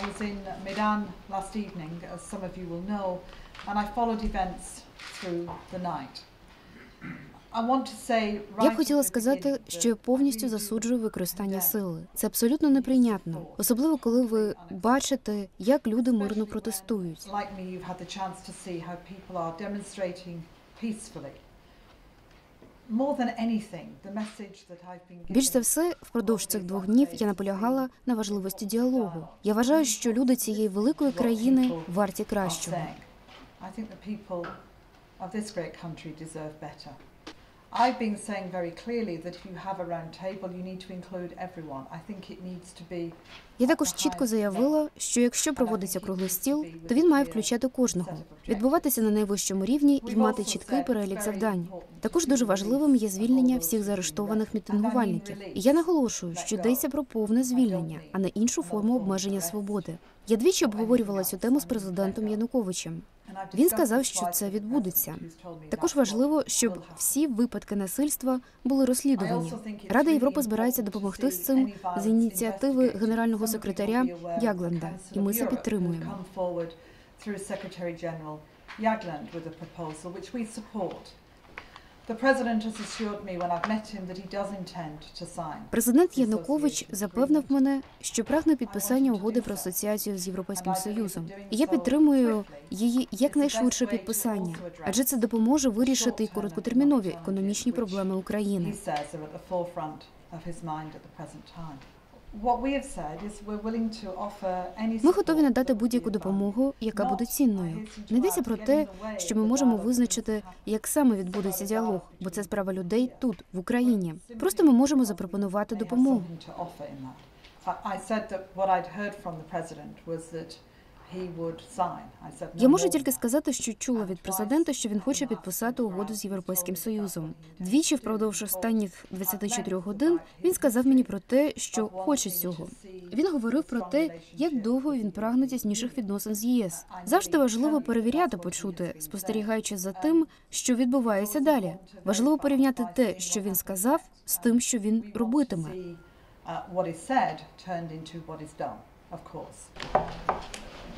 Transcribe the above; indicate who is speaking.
Speaker 1: I was in Medan last evening, as some of you will know, and I followed events through the night.
Speaker 2: Я б хотіла сказати, що я повністю засуджую використання сили. Це абсолютно неприйнятно, особливо коли ви бачите, як люди мирно протестують. Більш за все, впродовж цих двох днів я наполягала на важливості діалогу. Я вважаю, що люди цієї великої країни варті кращого.
Speaker 1: I've been saying very clearly that if you have a round table, you need to include everyone. I think it needs to be
Speaker 2: Я також чітко заявила, що якщо проводиться круглий стіл, то він має включати кожного, відбуватися на найвищому рівні і мати чіткий перелік завдань. Також дуже важливим є звільнення всіх заарештованих мітингувальників. І я наголошую, що йдеться про повне звільнення, а не іншу форму обмеження свободи. Я двічі обговорювала цю тему з президентом Януковичем. Він сказав, що це відбудеться. Також важливо, щоб всі випадки насильства були розслідувані. Рада Європи збирається допомогти з цим з ініціативи генерального секретаря Ягланда, і ми це підтримуємо. Президент Янукович запевнив мене, що прагне підписання угоди про асоціацію з європейським союзом. І я підтримую її якнайшвидше підписання, адже це допоможе вирішити короткотермінові економічні проблеми України. Ми готові надати будь-яку допомогу, яка буде цінною. Не йдеться про те, що ми можемо визначити, як саме відбудеться діалог, бо це справа людей тут, в Україні. Просто ми можемо запропонувати допомогу. Я можу тільки сказати, що чула від президента, що він хоче підписати угоду з європейським союзом. Двічі впродовж останніх 24 годин він сказав мені про те, що хоче цього. Він говорив про те, як довго він прагне тісніших відносин з ЄС. Завжди важливо перевіряти, почути, спостерігаючи за тим, що відбувається далі. Важливо порівняти те, що він сказав, з тим, що він робитиме.